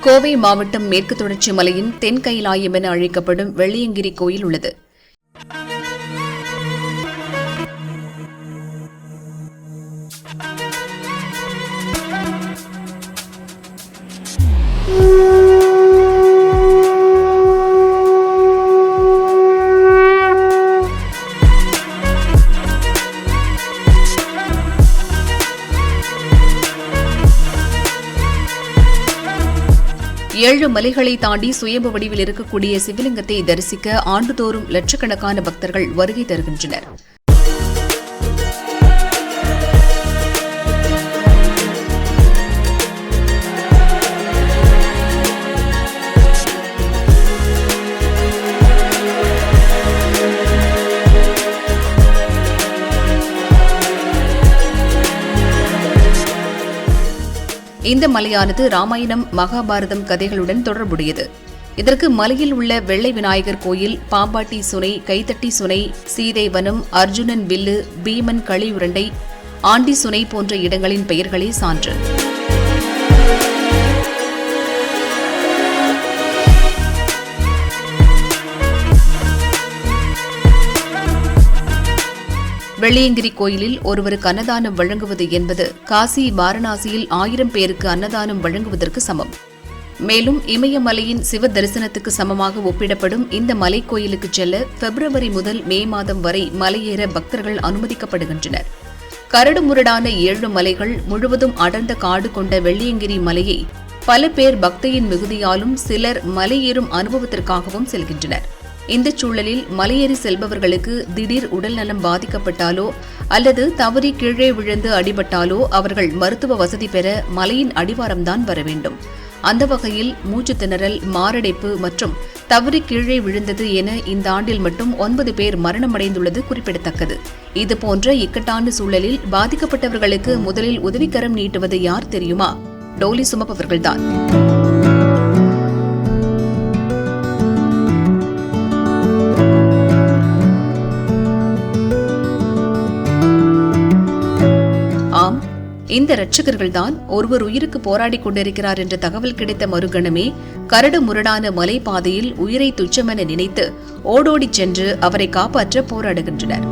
கோவை மாவட்டம் மேற்கு தொடர்ச்சி மலையின் தென் கைலாயம் என அழைக்கப்படும் வெள்ளியங்கிரி கோயில் உள்ளது. ஏழு மலைகளை தாண்டி சுயம்பு வடிவில் இருக்கக்கூடிய சிவலிங்கத்தை தரிசிக்க ஆண்டுதோறும் லட்சக்கணக்கான பக்தர்கள் வருகை தருகின்றனர். இந்த மலையானது ராமாயணம் மகாபாரதம் கதைகளுடன் தொடர்புடையது. இதற்கு மலையில் உள்ள வெள்ளை விநாயகர் கோயில் பாம்பாட்டி சுனை கைத்தட்டி சுனை சீதை வனம் அர்ஜுனன் வில்லு பீமன் களி உருண்டை ஆண்டி சுனை போன்ற இடங்களின் பெயர்களே சான்று. வெள்ளியங்கிரி கோயிலில் ஒருவருக்கு அன்னதானம் வழங்குவது என்பது காசி வாரணாசியில் ஆயிரம் பேருக்கு அன்னதானம் வழங்குவதற்கு சமம். மேலும் இமயமலையின் சிவ தரிசனத்துக்கு சமமாக ஒப்பிடப்படும் இந்த மலைக்கோயிலுக்கு செல்ல பிப்ரவரி முதல் மே மாதம் வரை மலையேற பக்தர்கள் அனுமதிக்கப்படுகின்றனர். கரடுமுரடான ஏழு மலைகள் முழுவதும் அடர்ந்த காடு கொண்ட வெள்ளியங்கிரி மலையை பல பேர் பக்தியின் மிகுதியாலும் சிலர் மலையேறும் அனுபவத்திற்காகவும் செல்கின்றனர். இந்த சூழலில் மலையேறி செல்பவர்களுக்கு திடீர் உடல்நலம் பாதிக்கப்பட்டாலோ அல்லது தவறி கீழே விழுந்து அடிபட்டாலோ அவர்கள் மருத்துவ வசதி பெற மலையின் அடிவாரம்தான் வர வேண்டும். அந்த வகையில் மூச்சு திணறல் மாரடைப்பு மற்றும் தவறி கீழே விழுந்தது என இந்த ஆண்டில் மட்டும் ஒன்பது பேர் மரணமடைந்துள்ளது குறிப்பிடத்தக்கது. இதுபோன்ற இக்கட்டான சூழலில் பாதிக்கப்பட்டவர்களுக்கு முதலில் உதவிக்கரம் நீட்டுவது யார் தெரியுமா? டோலி சுமப்பவர்கள்தான். இந்த ரட்சகர்கள்தான் ஒருவர் உயிருக்கு போராடிக் கொண்டிருக்கிறார் என்ற தகவல் கிடைத்த மறுகணமே கரடு முரடான மலைப்பாதையில் உயிரை துச்சமென நினைத்து ஓடோடிச் சென்று அவரை காப்பாற்ற போராடுகின்றனர்.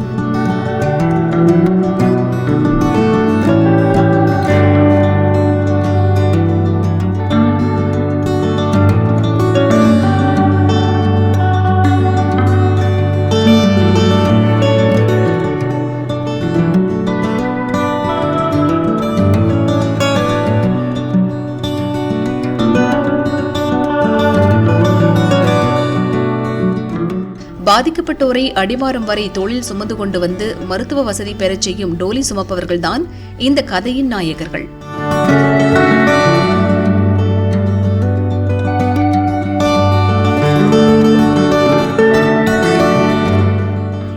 பாதிக்கப்பட்டோரை அடிவாரம் வரை தோளில் சுமந்து கொண்டு வந்து மருத்துவ வசதி பெறச் செய்யும் டோலி சுமப்பவர்கள்தான் இந்த கதையின் நாயகர்கள்.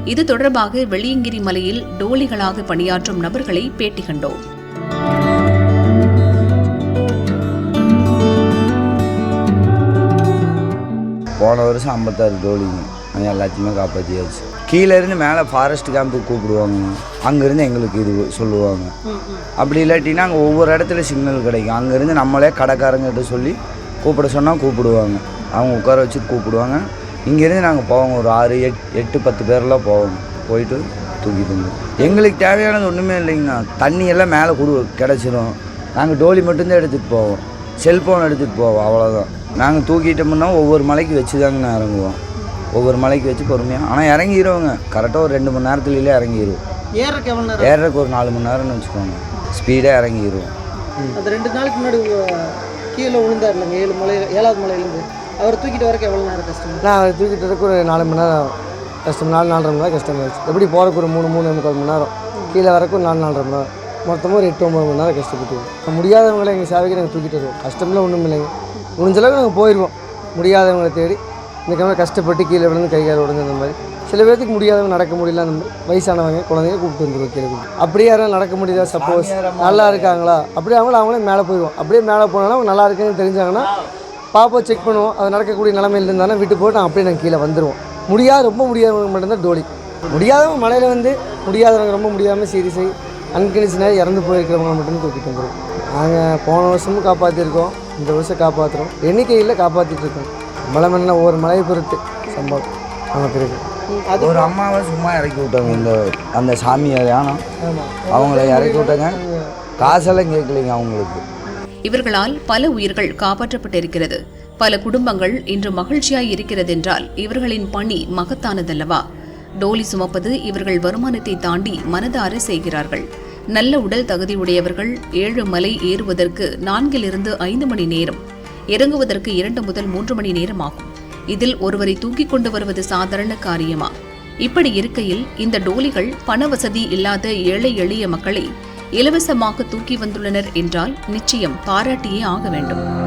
இது தொடர்பாக வெளியங்கிரி மலையில் டோலிகளாக பணியாற்றும் நபர்களை பேட்டி கண்டோம். போன வருஷம் ஐம்பத்தாறு டோலிங்க. அது எல்லாத்தையுமே காப்பாற்றியாச்சு கீழே இருந்து மேலே ஃபாரஸ்ட் கேம்புக்கு கூப்பிடுவாங்க. அங்கேருந்து எங்களுக்கு இது சொல்லுவாங்க. அப்படி இல்லாட்டினா அங்கே ஒவ்வொரு இடத்துல சிக்னல் கிடைக்கும். அங்கேருந்து நம்மளே கடைக்காரங்கிட்ட சொல்லி கூப்பிட சொன்னால் கூப்பிடுவாங்க. அவங்க உட்கார வச்சு கூப்பிடுவாங்க. இங்கேருந்து நாங்கள் போவோங்க ஒரு ஆறு எட் எட்டு பத்து பேரெலாம் போவோம். போயிட்டு தூக்கிட்டு வந்துடுவோம் எங்களுக்கு தேவையானது ஒன்றுமே இல்லைங்கண்ணா. தண்ணி எல்லாம் மேலே கொடு கிடச்சிரும். நாங்கள் டோலி மட்டும்தான் எடுத்துகிட்டு போவோம். செல்ஃபோன் எடுத்துகிட்டு போவோம். அவ்வளோதான் நாங்கள் தூக்கிட்டோம்னா ஒவ்வொரு மலைக்கு வச்சு தாங்கண்ணா இறங்குவோம். ஒவ்வொரு மலைக்கு வச்சு பொறுமையாக ஆனால் இறங்கிடுவோங்க கரெக்டாக ஒரு ரெண்டு மணி நேரத்துலேயே இறங்கிடுவோம் ஏறக்கு எவ்வளோ நேரம்? ஏறக்கு ஒரு நாலு மணி நேரம்னு வச்சுக்கோங்க. ஸ்பீடாக இறங்கிடுவோம் அந்த ரெண்டு நாளைக்கு முன்னாடி கீழே விழுந்தார் இல்லைங்க ஏழு மலை ஏழாவது மலையிலேருந்து. அவர் தூக்கிட்டு வரக்கு எவ்வளோ நேரம் கஷ்டம்? நான் அதை தூக்கிட்டு வரக்கு ஒரு நாலு மணி நேரம் கஷ்டம் நாலு நாலரை மணி நேரம் கஷ்டமாயிடுச்சு எப்படி போகிறக்கு ஒரு மூணு மூணு முக்கால் மணி நேரம். கீழே வரக்கு ஒரு நாலு நாலரை மணி நேரம். மொத்தமாக ஒரு எட்டு ஒம்பது மணி நேரம் கஷ்டப்பட்டு முடியாதவங்களை எங்கள் சேவைக்கு நாங்கள் தூக்கிட்டு வருவோம். கஷ்டம்லாம் ஒன்றும் இல்லைங்க முடிஞ்ச அளவுக்கு நாங்கள் போயிடுவோம் முடியாதவங்களை தேடி இந்த கஷ்டப்பட்டு கீழே விழுந்து கை கால் உடஞ்சு அந்த மாதிரி. சில பேர்த்துக்கு முடியாதவங்க நடக்க முடியல அந்த வயசானவங்க குழந்தைங்க கூப்பிட்டு வந்துருவோம் கீழே அப்படியே யாரும் நடக்க முடியுதா சப்போஸ் நல்லா இருக்காங்களா? அப்படியே அவங்களும் அவங்களே மேலே போயிடுவோம் அப்படியே மேலே போனாலும் அவங்க நல்லா இருக்குன்னு தெரிஞ்சாங்கன்னா பாப்பா செக் பண்ணுவோம் அது நடக்கக்கூடிய நிலமையில் இருந்தாலும் விட்டு போட்டு அப்படியே நாங்கள் கீழே வந்துடுவோம் முடியாத ரொம்ப முடியாதவங்க மட்டும்தான் டோலி முடியாதவங்க மலையில் வந்து முடியாதவங்க ரொம்ப முடியாமல் சீரியஸாகி அன்கண்டிஷனாக இறந்து போயிருக்கிறவங்க மட்டும் தூக்கிட்டு வந்துடுவோம் நாங்கள் போன வருஷமும் காப்பாற்றிருக்கோம் இந்த வருஷம் காப்பாற்றுறோம் எண்ணிக்கையில் காப்பாற்றிட்டு இருக்கோம். மலை மண்ணா ஒவ்வொரு மலையை பொறுத்து சம்பளம் நமக்கு இருக்கு அது ஒரு அம்மாவை சும்மா இறக்கி விட்டாங்க இந்த அந்த சாமியை ஆனால் அவங்கள இறக்கி விட்டாங்க. காசெல்லாம் கேட்கலைங்க அவங்களுக்கு. இவர்களால் பல உயிர்கள் காப்பாற்றப்பட்டிருக்கிறது. பல குடும்பங்கள் இன்று மகிழ்ச்சியாய் இருக்கிறதென்றால் இவர்களின் பணி மகத்தானதல்லவா? டோலி சுமப்பது இவர்கள் வருமானத்தை தாண்டி மனதார செய்கிறார்கள். நல்ல உடல் தகுதியுடையவர்கள் ஏழு மலை ஏறுவதற்கு நான்கிலிருந்து ஐந்து மணி நேரம். இறங்குவதற்கு இரண்டு முதல் மூன்று மணி நேரம் ஆகும் இதில் ஒருவரை தூக்கிக் கொண்டு வருவது சாதாரண காரியமா? இப்படி இருக்கையில் இந்த டோலிகள் பண வசதி இல்லாத ஏழை எளிய மக்களை இலவசமாக தூக்கி வந்துள்ளனர் என்றால் நிச்சயம் பாராட்டியே ஆக வேண்டும்.